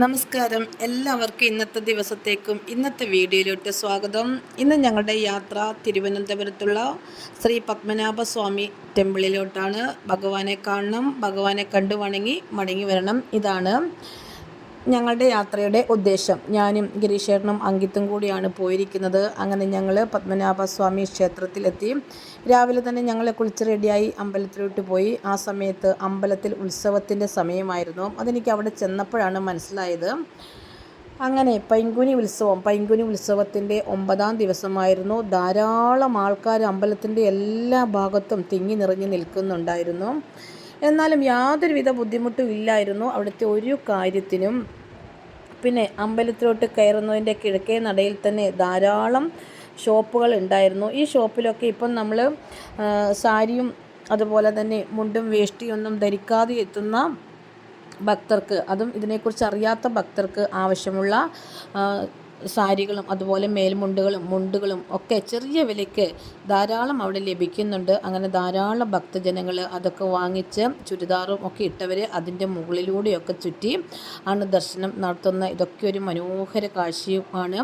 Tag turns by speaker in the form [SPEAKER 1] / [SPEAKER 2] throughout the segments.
[SPEAKER 1] നമസ്കാരം. എല്ലാവർക്കും ഇന്നത്തെ ദിവസത്തേക്കും ഇന്നത്തെ വീഡിയോയിലോട്ട് സ്വാഗതം. ഇന്ന് ഞങ്ങളുടെ യാത്ര തിരുവനന്തപുരത്തുള്ള ശ്രീ പത്മനാഭ സ്വാമി ടെമ്പിളിലോട്ടാണ്. ഭഗവാനെ കാണണം ഭഗവാനെ കണ്ടു വണങ്ങി മടങ്ങി വരണം. ഇതാണ് ഞങ്ങളുടെ യാത്രയുടെ ഉദ്ദേശം. ഞാനും ഗിരീഷേട്ടനും അങ്കിത്തും കൂടിയാണ് പോയിരിക്കുന്നത്. അങ്ങനെ ഞങ്ങൾ പത്മനാഭസ്വാമി ക്ഷേത്രത്തിലെത്തി. രാവിലെ തന്നെ ഞങ്ങൾ കുളിച്ച് റെഡിയായി അമ്പലത്തിലോട്ട് പോയി. ആ സമയത്ത് അമ്പലത്തിൽ ഉത്സവത്തിന്റെ സമയമായിരുന്നു. അതെനിക്ക് അവിടെ ചെന്നപ്പോഴാണ് മനസ്സിലായത്. അങ്ങനെ പൈങ്കുനി ഉത്സവം പൈങ്കുനി ഉത്സവത്തിന്റെ ഒമ്പതാം ദിവസമായിരുന്നു. ധാരാളം ആൾക്കാർ അമ്പലത്തിന്റെ എല്ലാ ഭാഗത്തും തിങ്ങി നിറഞ്ഞു നിൽക്കുന്നുണ്ടായിരുന്നു. എന്നാലും യാതൊരുവിധ ബുദ്ധിമുട്ടും ഇല്ലായിരുന്നു അവിടുത്തെ ഒരു കാര്യത്തിനും. പിന്നെ അമ്പലത്തിലോട്ട് കയറുന്നതിന്റെ കിഴക്കേ നടയിൽ തന്നെ ധാരാളം ഷോപ്പുകൾ ഉണ്ടായിരുന്നു. ഈ ഷോപ്പിലൊക്കെ ഇപ്പം നമ്മൾ സാരിയും അതുപോലെ തന്നെ മുണ്ടും വേഷ്ടിയൊന്നും ധരിക്കാതെ എത്തുന്ന ഭക്തർക്ക് അതും ഇതിനെക്കുറിച്ച് അറിയാത്ത ഭക്തർക്ക് ആവശ്യമുള്ള സാരികളും അതുപോലെ മേൽമുണ്ടുകളും മുണ്ടുകളും ഒക്കെ ചെറിയ വിലയ്ക്ക് ധാരാളം അവിടെ ലഭിക്കുന്നുണ്ട്. അങ്ങനെ ധാരാളം ഭക്തജനങ്ങൾ അതൊക്കെ വാങ്ങിച്ച് ചുരിദാറും ഒക്കെ ഇട്ടവർ അതിന്റെ മുകളിലൂടെയൊക്കെ ചുറ്റി ആണ് ദർശനം നടത്തുന്ന ഇതൊക്കെ ഒരു മനോഹര കാഴ്ചയുമാണ്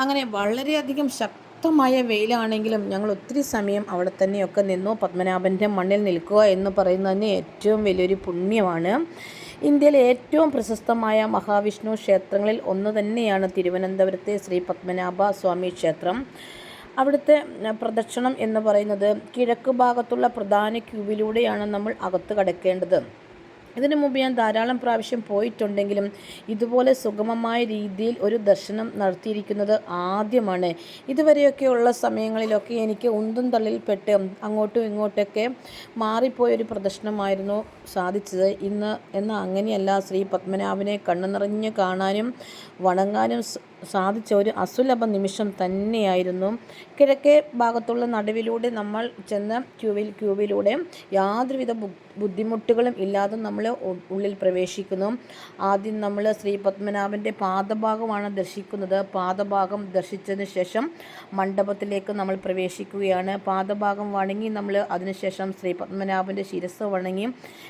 [SPEAKER 1] അങ്ങനെ വളരെയധികം ശക്തമായ വെയിലാണെങ്കിലും ഞങ്ങൾ ഒത്തിരി സമയം അവിടെ തന്നെയൊക്കെ നിന്നു. പത്മനാഭന്റെ മണ്ണിൽ നിൽക്കുക എന്ന് പറയുന്നത് തന്നെ ഏറ്റവും വലിയൊരു പുണ്യമാണ്. ഇന്ത്യയിലെ ഏറ്റവും പ്രശസ്തമായ മഹാവിഷ്ണു ക്ഷേത്രങ്ങളിൽ ഒന്ന് തന്നെയാണ് തിരുവനന്തപുരത്തെ ശ്രീ പത്മനാഭ സ്വാമി ക്ഷേത്രം. അവിടുത്തെ പ്രദക്ഷിണം എന്ന് പറയുന്നത് കിഴക്ക് ഭാഗത്തുള്ള പ്രധാന ക്യൂവിലൂടെയാണ് നമ്മൾ അകത്ത് കടക്കേണ്ടത്. ഇതിനു മുമ്പ് ഞാൻ ധാരാളം പ്രാവശ്യം പോയിട്ടുണ്ടെങ്കിലും ഇതുപോലെ സുഗമമായ രീതിയിൽ ഒരു ദർശനം നടത്തിയിരിക്കുന്നത് ആദ്യമാണ്. ഇതുവരെയൊക്കെയുള്ള സമയങ്ങളിലൊക്കെ എനിക്ക് ഉന്തും തള്ളിൽപ്പെട്ട് അങ്ങോട്ടും ഇങ്ങോട്ടൊക്കെ മാറിപ്പോയൊരു പ്രദർശനമായിരുന്നു സാധിച്ചത്. ഇന്ന് എന്നാൽ അങ്ങനെയല്ല ശ്രീ പത്മനാഭനെ കണ്ണു നിറഞ്ഞ് കാണാനും വണങ്ങാനും സാധിച്ച ഒരു അസുലഭ നിമിഷം തന്നെയായിരുന്നു. കിഴക്കേ ഭാഗത്തുള്ള നടുവിലൂടെ നമ്മൾ ചെന്ന ക്യൂവിൽ ക്യൂവിലൂടെ യാതൊരുവിധ ബുദ്ധിമുട്ടുകളും ഇല്ലാതെ നമ്മൾ ഉള്ളിൽ പ്രവേശിക്കുന്നു. ആദ്യം നമ്മൾ ശ്രീ പത്മനാഭന്റെ പാദഭാഗമാണ് ദർശിക്കുന്നത്. പാദഭാഗം ദർശിച്ചതിന് ശേഷം മണ്ഡപത്തിലേക്ക് നമ്മൾ പ്രവേശിക്കുകയാണ്. പാദഭാഗം വണങ്ങി നമ്മൾ അതിനുശേഷം ശ്രീ പത്മനാഭന്റെ ശിരസ് വണങ്ങി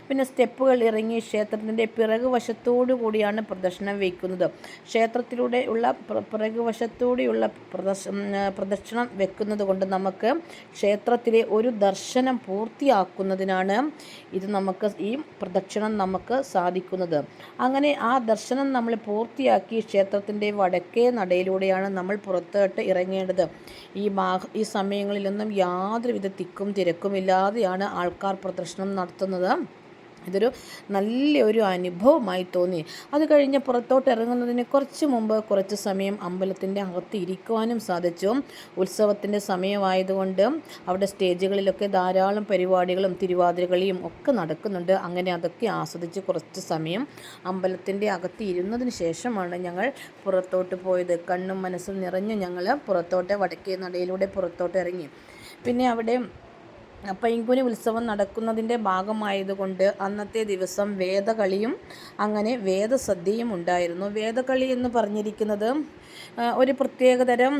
[SPEAKER 1] പിന്നെ സ്റ്റെപ്പുകൾ ഇറങ്ങി ക്ഷേത്രത്തിന്റെ പിറകു വശത്തോടു കൂടിയാണ് പ്രദർശനം വയ്ക്കുന്നത് ക്ഷേത്രത്തിലൂടെ ഉള്ള പിറകു വശത്തൂടെയുള്ള പ്രദർശ പ്രദക്ഷിണം വെക്കുന്നത് കൊണ്ട് നമുക്ക് ക്ഷേത്രത്തിലെ ഒരു ദർശനം പൂർത്തിയാക്കുന്നതിനാണ് ഇത് നമുക്ക് ഈ പ്രദക്ഷിണം നമുക്ക് സാധിക്കുന്നത്. അങ്ങനെ ആ ദർശനം നമ്മൾ പൂർത്തിയാക്കി ക്ഷേത്രത്തിന്റെ വടക്കേ നടയിലൂടെയാണ് നമ്മൾ പുറത്തോട്ട് ഇറങ്ങേണ്ടത്. ഈ മാ ഈ സമയങ്ങളിലൊന്നും യാതൊരുവിധ തിക്കും തിരക്കും ഇല്ലാതെയാണ് ആൾക്കാർ പ്രദർശനം നടത്തുന്നത്. ഇതൊരു നല്ലൊരു അനുഭവമായി തോന്നി. അത് കഴിഞ്ഞ് പുറത്തോട്ട് ഇറങ്ങുന്നതിന് കുറച്ച് മുമ്പ് കുറച്ച് സമയം അമ്പലത്തിന്റെ അകത്ത് ഇരിക്കുവാനും സാധിച്ചു. ഉത്സവത്തിന്റെ സമയമായതുകൊണ്ട് അവിടെ സ്റ്റേജുകളിലൊക്കെ ധാരാളം പരിപാടികളും തിരുവാതിരകളിയും ഒക്കെ നടക്കുന്നുണ്ട്. അങ്ങനെ അതൊക്കെ ആസ്വദിച്ച് കുറച്ച് സമയം അമ്പലത്തിന്റെ അകത്ത് ഇരുന്നതിന് ശേഷമാണ് ഞങ്ങൾ പുറത്തോട്ട് പോയത്. കണ്ണും മനസ്സും നിറഞ്ഞ് ഞങ്ങൾ പുറത്തോട്ട് വടക്കേ നടയിലൂടെ പുറത്തോട്ട് ഇറങ്ങി. പിന്നെ അവിടെ പൈങ്കുനി ഉത്സവം നടക്കുന്നതിന്റെ ഭാഗമായതുകൊണ്ട് അന്നത്തെ ദിവസം വേദകളിയും അങ്ങനെ വേദസദ്യയും ഉണ്ടായിരുന്നു. വേദകളി എന്ന് പറഞ്ഞിരിക്കുന്നത് ഒരു പ്രത്യേകതരം